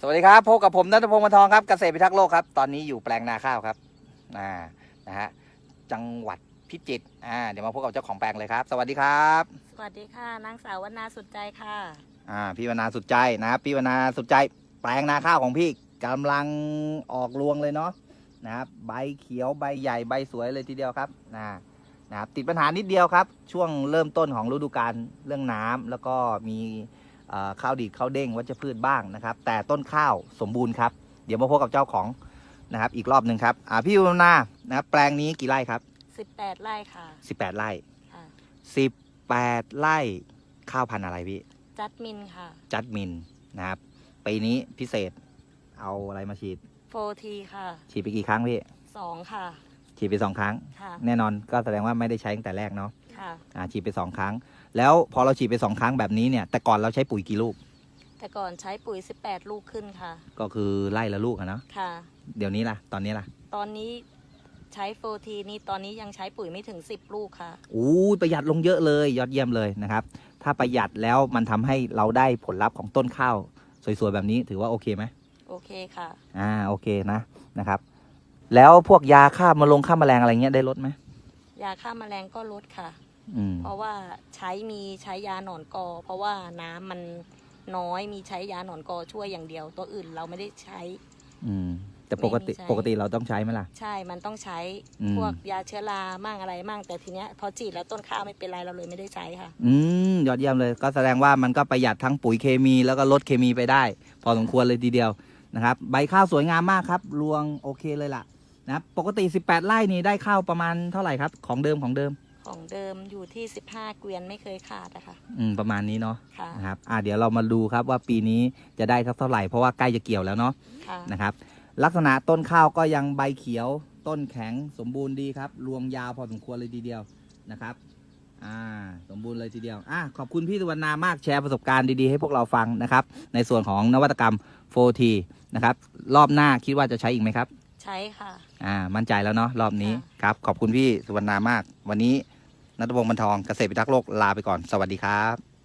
สวัสดีครับพบกับผมนัทพงศ์มนทองครับเกษตรพิทักษ์โลกครับ ตอนนี้อยู่แปลงนาข้าวครับอ่านะฮะจังหวัดพิจิตรอ่าเดี๋ยวมาพบกับเจ้าของแปลงเลยครับ สวัสดีครับสวัสดีค่ะ นางสาววรรณาสุดใจค่ะ อ่าพี่วนาสุดใจนะครับพี่วนาสุดใจ แปลงนาข้าวของพี่กำลังออกรวงเลยเนาะนะครับใบเขียวใบใหญ่ใบสวยเลยทีเดียวครับนะนะครับติดปัญหานิดเดียวครับ ช่วงเริ่มต้นของฤดูกาลเรื่องน้ำแล้วก็มีเอ่อ ข้าวดีดข้าวเด้งวัชพืชบ้างนะครับ แต่ต้นข้าวสมบูรณ์ครับ เดี๋ยวมาพบกับเจ้าของนะครับ อีกรอบหนึ่งครับอ่าพี่วนานะครับแปลงนี้กี่ไร่ครับ 18 ไร่ค่ะ 18 ไร่ค่ะ 18 ไร่ข้าวพันธุ์อะไรพี่ จัดมินค่ะ จัดมินนะครับปีนี้พิเศษเอาอะไรมาฉีดโฟทีค่ะฉีดไปกี่ครั้งพี่ 2 ค่ะ ฉีดไปสองครั้ง ค่ะ แน่นอนก็แสดงว่าไม่ได้ใช้ตั้งแต่แรกเนาะ ค่ะ อ่าฉีดไปสองครั้ง แล้วพอเราฉีดไปสองครั้งแบบนี้เนี่ย แต่ก่อนเราใช้ปุ๋ยกี่ลูก แต่ก่อนใช้ปุ๋ย 18 ลูกขึ้นค่ะ ก็คือไล่ละลูกอะเนาะ ค่ะ เดี๋ยวนี้ล่ะ ตอนนี้ล่ะ ตอนนี้ใช้โฟทีนี่ตอนนี้ยังใช้ปุ๋ยไม่ถึง 10 ลูกค่ะ อู้ประหยัดลงเยอะเลย ยอดเยี่ยมเลยนะครับ ถ้าประหยัดแล้วมันทำให้เราได้ผลลัพธ์ของต้นข้าว สวยๆ แบบนี้ถือว่าโอเคไหม โอเคค่ะ อ่าโอเคนะนะครับ แล้วพวกยาฆ่ามาลงฆ่าแมลงอะไรเงี้ยได้ลดไหม ยาฆ่าแมลงก็ลดค่ะ อืม เพราะว่าใช้มีใช้ยาหนอนกอ เพราะว่าน้ำมันน้อยมีใช้ยาหนอนกอช่วยอย่างเดียว ตัวอื่นเราไม่ได้ใช้ อืม แต่ปกติไม่มีใช้ ปกติเราต้องใช้ไหมล่ะ ใช่มันต้องใช้อืม พวกยาเชื้อรามั่งอะไรมั่งแต่ทีเนี้ยพอฉีดแล้วต้นข้าวไม่เป็นไรเราเลยไม่ได้ใช้ค่ะ อืม ยอดเยี่ยมเลย ก็แสดงว่ามันก็ประหยัดทั้งปุ๋ยเคมีแล้วก็ลดเคมีไปได้ พอสมควรเลยทีเดียวนะครับ ใบข้าวสวยงามมากครับ รวงโอเคเลยล่ะ นะครับปกติ 18 ไร่นี่ได้ข้าวประมาณเท่าไหร่ครับ ของเดิมของเดิม ของเดิมอยู่ที่ 15 เกวียนไม่เคยขาดนะคะอืมประมาณนี้เนาะค่ะนะครับอ่าเดี๋ยวเรามาดูครับว่าปีนี้จะได้สักเท่าไหร่เพราะว่าใกล้จะเกี่ยวแล้วเนาะค่ะนะครับ ลักษณะต้นข้าวก็ยังใบเขียว ต้นแข็งสมบูรณ์ดีครับ รวงยาวพอสมควรเลยทีเดียวนะครับ อ่า สมบูรณ์เลยทีเดียวอ่าขอบคุณพี่สุวรรณามากแชร์ประสบการณ์ดีๆให้พวกเราฟังนะครับ ในส่วนของนวัตกรรม 4T นะครับ รอบหน้าคิดว่าจะใช้อีกไหมครับ ใช้ค่ะ อ่า มั่นใจแล้วเนาะรอบนี้ค่ะครับ ขอบคุณพี่สุวรรณามาก วันนี้นัทวงศ์บรรทองเกษตรพิทักษ์โลกลาไปก่อน สวัสดีครับ